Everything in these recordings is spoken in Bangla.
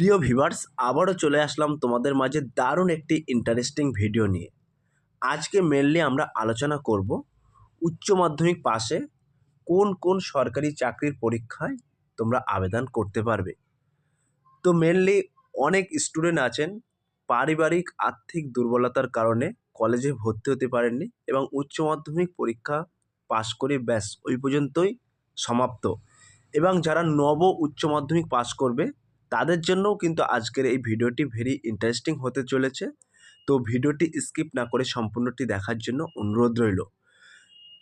প্রিয় ভিভার্স আবারও চলে আসলাম তোমাদের মাঝে দারুণ একটি ইন্টারেস্টিং ভিডিও নিয়ে। আজকে মেনলি আমরা আলোচনা করব উচ্চ মাধ্যমিক পাশে কোন কোন সরকারি চাকরির পরীক্ষায় তোমরা আবেদন করতে পারবে। তো মেনলি অনেক স্টুডেন্ট আছেন, পারিবারিক আর্থিক দুর্বলতার কারণে কলেজে ভর্তি হতে পারেননি এবং উচ্চ মাধ্যমিক পরীক্ষা পাশ করে ব্যাস, ওই পর্যন্তই সমাপ্ত। এবং যারা নব উচ্চ মাধ্যমিক পাশ করবে তাদের জন্যও কিন্তু আজকের এই ভিডিওটি ভেরি ইন্টারেস্টিং হতে চলেছে। তো ভিডিওটি স্কিপ না করে সম্পূর্ণটি দেখার জন্য অনুরোধ রইল।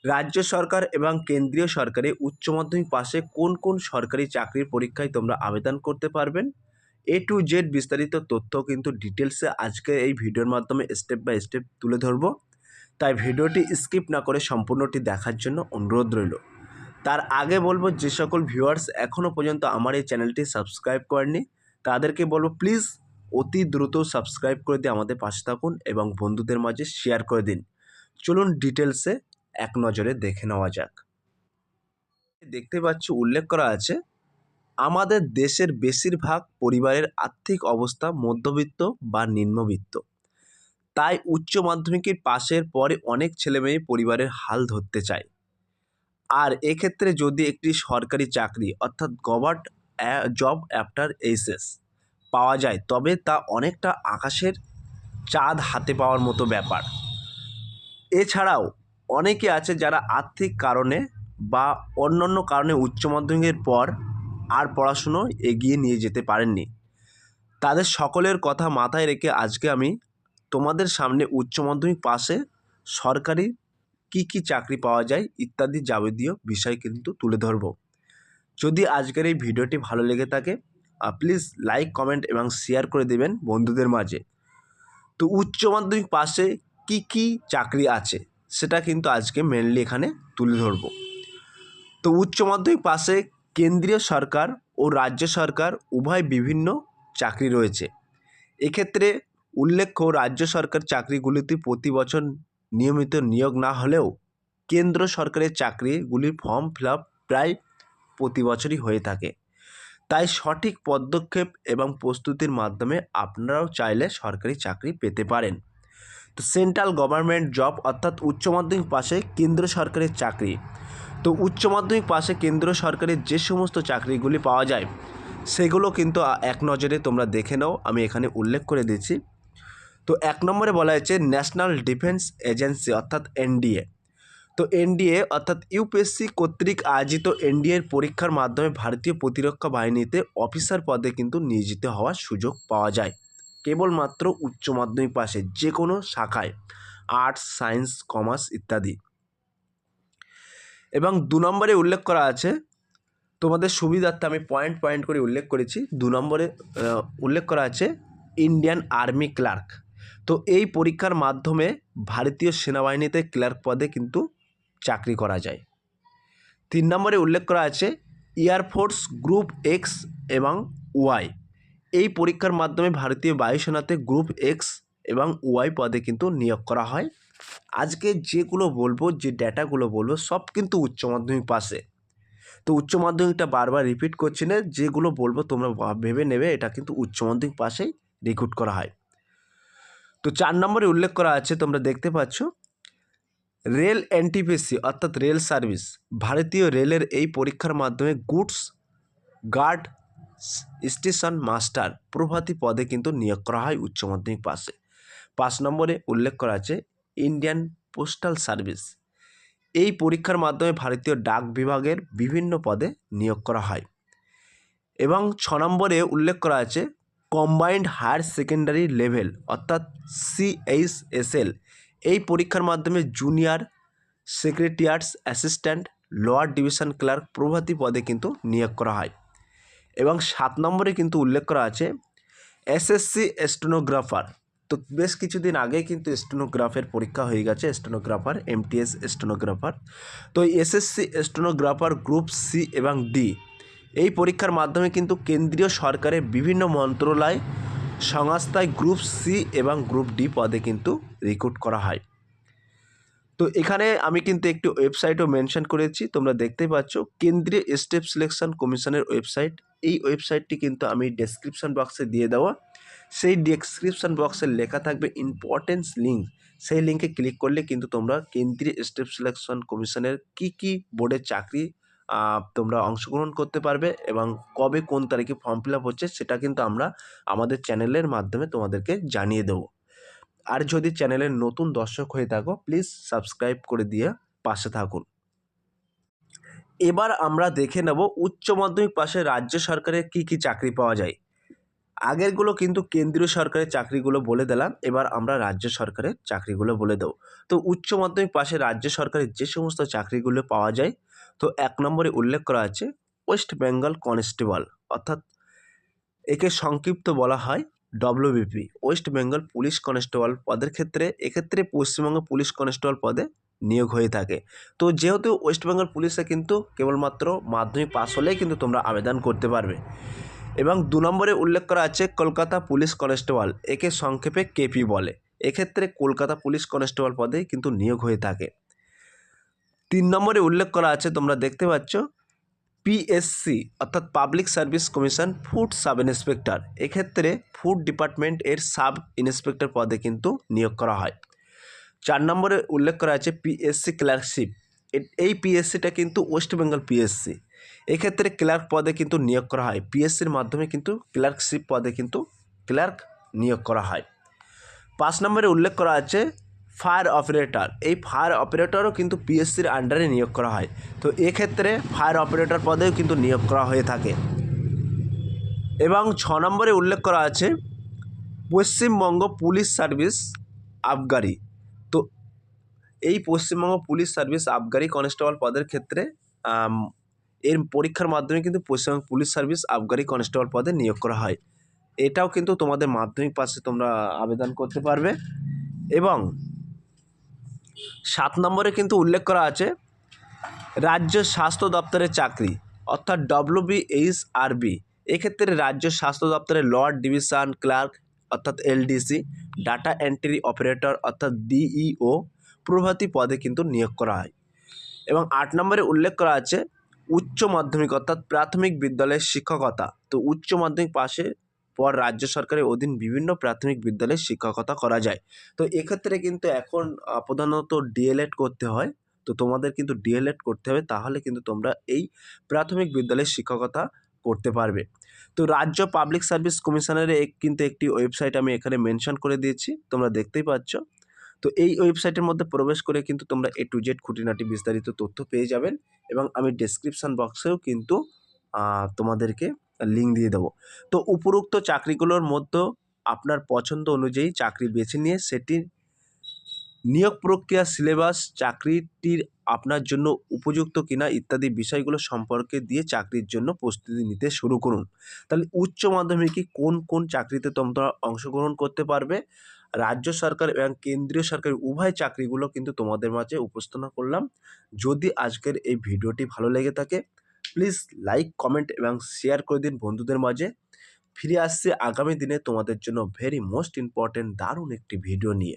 রাজ্য সরকার এবং কেন্দ্রীয় সরকারে উচ্চ মাধ্যমিক পাশে কোন কোন সরকারি চাকরির পরীক্ষায় তোমরা আবেদন করতে পারবেন? এ টু জেড বিস্তারিত তথ্য কিন্তু ডিটেলসে আজকে এই ভিডিওর মাধ্যমে স্টেপ বাই স্টেপ তুলে ধরব। তাই ভিডিওটি স্কিপ না করে সম্পূর্ণটি দেখার জন্য অনুরোধ রইল। তার আগে বলব, যে সকল ভিউয়ার্স এখনও পর্যন্ত আমার এই চ্যানেলটি সাবস্ক্রাইব করেননি, তাদেরকে বলব প্লিজ অতি দ্রুত সাবস্ক্রাইব করে দিয়ে আমাদের পাশে থাকুন এবং বন্ধুদের মাঝে শেয়ার করে দিন। চলুন ডিটেলসে এক নজরে দেখে নেওয়া যাক। দেখতে পাচ্ছি, উল্লেখ করা আছে, আমাদের দেশের বেশিরভাগ পরিবারের আর্থিক অবস্থা মধ্যবিত্ত বা নিম্নবিত্ত। তাই উচ্চ মাধ্যমিকের পাশের পরে অনেক ছেলেমেয়ে পরিবারের হাল ধরতে চায়। আর এক্ষেত্রে যদি একটি সরকারি চাকরি, অর্থাৎ গভার্ট জব আফটার এইচএস পাওয়া যায়, তবে তা অনেকটা আকাশের চাঁদ হাতে পাওয়ার মতো ব্যাপার। এছাড়াও অনেকে আছে যারা আর্থিক কারণে বা অন্যান্য কারণে উচ্চ মাধ্যমিকের পর আর পড়াশুনো এগিয়ে নিয়ে যেতে পারেননি। তাদের সকলের কথা মাথায় রেখে আজকে আমি তোমাদের সামনে উচ্চ মাধ্যমিক পাশে সরকারি কি কি চাকরি পাওয়া যায় ইত্যাদি যাবতীয় বিষয় কিন্তু তুলে ধরব। যদি আজকের এই ভিডিওটি ভালো লেগে থাকে প্লিজ লাইক কমেন্ট এবং শেয়ার করে দেবেন বন্ধুদের মাঝে। তো উচ্চ মাধ্যমিক পাশে কি কি চাকরি আছে সেটা কিন্তু আজকে মেনলি এখানে তুলে ধরব। তো উচ্চ মাধ্যমিক পাশে কেন্দ্রীয় সরকার ও রাজ্য সরকার উভয় বিভিন্ন চাকরি রয়েছে। এক্ষেত্রে উল্লেখ্য রাজ্য সরকার চাকরিগুলিতে প্রতি বছর নিয়মিত নিয়োগ না হলেও কেন্দ্র সরকারের চাকরিগুলির ফর্ম ফিল আপ প্রায় প্রতি বছরই হয়ে থাকে। তাই সঠিক পদক্ষেপ এবং প্রস্তুতির মাধ্যমে আপনারাও চাইলে সরকারি চাকরি পেতে পারেন। তো সেন্ট্রাল গভর্নমেন্ট জব অর্থাৎ উচ্চ মাধ্যমিক পাশে কেন্দ্র সরকারের চাকরি। তো উচ্চ মাধ্যমিক পাশে কেন্দ্র সরকারের যে সমস্ত চাকরিগুলি পাওয়া যায়, সেগুলো কিন্তু এক নজরে তোমরা দেখে নাও। আমি এখানে উল্লেখ করে দিচ্ছি। তো এক নম্বরে বলা হয়েছে ন্যাশনাল ডিফেন্স এজেন্সি অর্থাৎ এনডিএ। তো এনডিএ অর্থাৎ ইউপিএসসি কর্তৃক আয়োজিত এনডিএর পরীক্ষার মাধ্যমে ভারতীয় প্রতিরক্ষা বাহিনীতে অফিসার পদে কিন্তু নিয়োজিত হওয়ার সুযোগ পাওয়া যায়। কেবলমাত্র উচ্চ মাধ্যমিক পাশে যে কোনো শাখায়, আর্টস, সায়েন্স, কমার্স ইত্যাদি। এবং দু নম্বরে উল্লেখ করা আছে, তোমাদের সুবিধার্থে আমি পয়েন্ট পয়েন্ট করে উল্লেখ করেছি। দু নম্বরে উল্লেখ করা আছে, ইন্ডিয়ান আর্মি ক্লার্ক। তো এই পরীক্ষার মাধ্যমে ভারতীয় সেনাবাহিনীতে ক্লার্ক পদে কিন্তু চাকরি করা যায়। তিন নম্বরে উল্লেখ করা আছে এয়ারফোর্স গ্রুপ এক্স এবং ওয়াই এই পরীক্ষার মাধ্যমে ভারতীয় বায়ুসেনাতে গ্রুপ এক্স এবং ওয়াই পদে কিন্তু নিয়োগ করা হয়। আজকে যেগুলো বলব, যে ডেটাগুলো বলব, সব কিন্তু উচ্চ মাধ্যমিক পাশে। তো উচ্চ মাধ্যমিকটা বারবার রিপিট করছি না, যেগুলো বলব তোমরা ভেবে নেবে, এটা কিন্তু উচ্চ মাধ্যমিক পাশেই রিক্রুট করা হয়। তো চার নম্বরে উল্লেখ করা আছে, তোমরা দেখতে পাচ্ছ। রেল এনটিপিসি, অর্থাৎ রেল সার্ভিস, ভারতীয় রেলের এই পরীক্ষার মাধ্যমে গুডস গার্ড স্টেশন মাস্টার প্রভৃতি পদে কিন্তু নিয়োগ করা হয় উচ্চ মাধ্যমিক পাশে। পাঁচ নম্বরে উল্লেখ করা আছে, ইন্ডিয়ান পোস্টাল সার্ভিস, এই পরীক্ষার মাধ্যমে ভারতীয় ডাক বিভাগের বিভিন্ন পদে নিয়োগ করা হয়। এবং ছ নম্বরে উল্লেখ করা আছে কম্বাইন্ড হায়ার সেকেন্ডারি লেভেল, অর্থাৎ সিএইচএসএল এই পরীক্ষার মাধ্যমে junior secretariat assistant, lower division clerk প্রভৃতি পদে কিন্তু নিয়োগ করা হয়। এবং সাত নম্বরে কিন্তু উল্লেখ করা আছে এসএসসি স্টেনোগ্রাফার। তো বেশ কিছুদিন আগেই কিন্তু স্টেনোগ্রাফের পরীক্ষা হয়ে গেছে, স্টেনোগ্রাফার এমটিএস স্টেনোগ্রাফার। তো এসএসসি স্টেনোগ্রাফার গ্রুপ সি এবং ডি এই পরীক্ষার মাধ্যমে কিন্তু কেন্দ্রীয় সরকারের বিভিন্ন মন্ত্রণালয়, সংস্থায় গ্রুপ সি এবং গ্রুপ ডি পদে কিন্তু রিক্রুট করা হয়। তো এখানে আমি কিন্তু একটি ওয়েবসাইটও মেনশন করেছি, তোমরা দেখতে পাচ্ছ। কেন্দ্রীয় স্টেপ সিলেকশন কমিশনের ওয়েবসাইট এই ওয়েবসাইটটি কিন্তু আমি ডেসক্রিপশন বক্সে দিয়ে দেওয়া সেই ডেসক্রিপশন বক্সে লেখা থাকবে ইম্পর্টেন্স লিঙ্ক সেই লিঙ্কে ক্লিক করলে কিন্তু তোমরা কেন্দ্রীয় স্টেপ সিলেকশন কমিশনের কি কি বোর্ডের চাকরি তোমরা অংশগ্রহণ করতে পারবে এবং কবে কোন তারিখে ফর্ম ফিল আপ হচ্ছে সেটা কিন্তু আমরা আমাদের চ্যানেলের মাধ্যমে তোমাদেরকে জানিয়ে দেবো। আর যদি চ্যানেলের নতুন দর্শক হয়ে থাকো প্লিজ সাবস্ক্রাইব করে দিয়ে পাশে থাকুন। এবার আমরা দেখে নেব উচ্চ মাধ্যমিক পাশে রাজ্য সরকারের কি কি চাকরি পাওয়া যায়। আগেরগুলো কিন্তু কেন্দ্রীয় সরকারের চাকরিগুলো বলে দিলাম, এবার আমরা রাজ্য সরকারের চাকরিগুলো বলে দেবো। তো উচ্চ মাধ্যমিক পাশে রাজ্য সরকারের যে সমস্ত চাকরিগুলো পাওয়া যায়, তো এক নম্বরে উল্লেখ করা আছে ওয়েস্ট বেঙ্গল কনস্টেবল, অর্থাৎ একে সংক্ষিপ্ত বলা হয় WBP West Bengal police constable পদের ক্ষেত্রে, এক্ষেত্রে পশ্চিমবঙ্গ পুলিশ কনস্টেবল পদে নিয়োগ হয়ে থাকে। তো যেহেতু ওয়েস্ট বেঙ্গল পুলিশে কিন্তু কেবলমাত্র মাধ্যমিক পাস হলেই কিন্তু তোমরা আবেদন করতে পারবে। এবং দু নম্বরে উল্লেখ করা আছে কলকাতা পুলিশ কনস্টেবল, একে সংক্ষেপে কেপি বলে। এক্ষেত্রে কলকাতা পুলিশ কনস্টেবল পদে কিন্তু নিয়োগ হয়ে থাকে। তিন নম্বরে উল্লেখ করা আছে, তোমরা দেখতে পাচ্ছ পিএসসি অর্থাৎ public service commission food sub inspector এক্ষেত্রে ফুড ডিপার্টমেন্ট এর সাব ইন্সপেক্টর পদে কিন্তু নিয়োগ করা হয়। চার নম্বরে উল্লেখ করা আছে পিএসসি ক্লার্কশিপ এই পিএসসিটা কিন্তু ওয়েস্ট বেঙ্গল পিএসসি এক্ষেত্রে ক্লার্ক পদে কিন্তু নিয়োগ করা হয়। পিএসসির মাধ্যমে কিন্তু ক্লার্কশিপ পদে কিন্তু ক্লার্ক নিয়োগ করা হয়। পাঁচ নম্বরে উল্লেখ করা আছে ফায়ার অপারেটর। এই ফায়ার অপারেটরও কিন্তু পিএসসির আন্ডারে নিয়োগ করা হয়। তো এক্ষেত্রে ফায়ার অপারেটর পদেও কিন্তু নিয়োগ করা হয়ে থাকে। এবং ছ নম্বরে উল্লেখ করা আছে পশ্চিমবঙ্গ পুলিশ সার্ভিস আবগারি। তো এই পশ্চিমবঙ্গ পুলিশ সার্ভিস আবগারি কনস্টেবল পদের ক্ষেত্রে এর পরীক্ষার মাধ্যমে কিন্তু পশ্চিমবঙ্গ পুলিশ সার্ভিস আবগারি কনস্টেবল পদে নিয়োগ করা হয়। এটাও কিন্তু তোমাদের মাধ্যমিক পাশে তোমরা আবেদন করতে পারবে। এবং সাত নম্বরে কিন্তু উল্লেখ করা আছে, রাজ্য স্বাস্থ্য দপ্তরের চাকরি, অর্থাৎ ডব্লিউবিএইচআরবি এক্ষেত্রে রাজ্য স্বাস্থ্য দপ্তরের লর্ড, ডিভিশন, ক্লার্ক, অর্থাৎ এলডিসি ডাটা এন্ট্রি অপারেটর, অর্থাৎ ডিইও প্রভৃতি পদে কিন্তু নিয়োগ করা হয়। এবং আট নম্বরে উল্লেখ করা আছে উচ্চ মাধ্যমিক অর্থাৎ প্রাথমিক বিদ্যালয়ের শিক্ষকতা। তো উচ্চ মাধ্যমিক পাশে পর রাজ্য সরকারের অধীন বিভিন্ন প্রাথমিক বিদ্যালয়ে শিক্ষকতা করা যায়। তো এক্ষেত্রে কিন্তু এখন প্রধানত ডিএলএড করতে হয়। তো তোমাদের কিন্তু ডিএলএড করতে হবে, তাহলে কিন্তু তোমরা এই প্রাথমিক বিদ্যালয়ের শিক্ষকতা করতে পারবে। তো রাজ্য পাবলিক সার্ভিস কমিশনের কিন্তু একটি ওয়েবসাইট আমি এখানে মেনশন করে দিয়েছি, তোমরা দেখতেই পাচ্ছ। তো এই ওয়েবসাইটের মধ্যে প্রবেশ করে কিন্তু তোমরা এ টু জেড খুঁটিনাটি বিস্তারিত তথ্য পেয়ে যাবেন এবং আমি ডেসক্রিপশান বক্সেও কিন্তু তোমাদেরকে লিঙ্ক দিয়ে দেবো। তো উপরোক্ত চাকরিগুলোর মধ্যে আপনার পছন্দ অনুযায়ী চাকরি বেছে নিয়ে সেটির নিয়োগ প্রক্রিয়া সিলেবাস চাকরিটির আপনার জন্য উপযুক্ত কিনা ইত্যাদি বিষয়গুলো সম্পর্কে দিয়ে চাকরির জন্য প্রস্তুতি নিতে শুরু করুন। তাহলে উচ্চ মাধ্যমিকে কোন কোন চাকরিতে তোমরা অংশগ্রহণ করতে পারবে? রাজ্য সরকার এবং কেন্দ্রীয় সরকার উভয় চাকরিগুলো কিন্তু তোমাদের মাঝে উপস্থাপনা করলাম। যদি আজকের এই ভিডিওটি ভালো লেগে থাকে প্লিজ লাইক কমেন্ট এবং শেয়ার করে দিন বন্ধুদের মাঝে। ফিরে আসছে আগামী দিনে তোমাদের জন্য ভেরি মোস্ট ইম্পর্ট্যান্ট দারুণ একটি ভিডিও নিয়ে।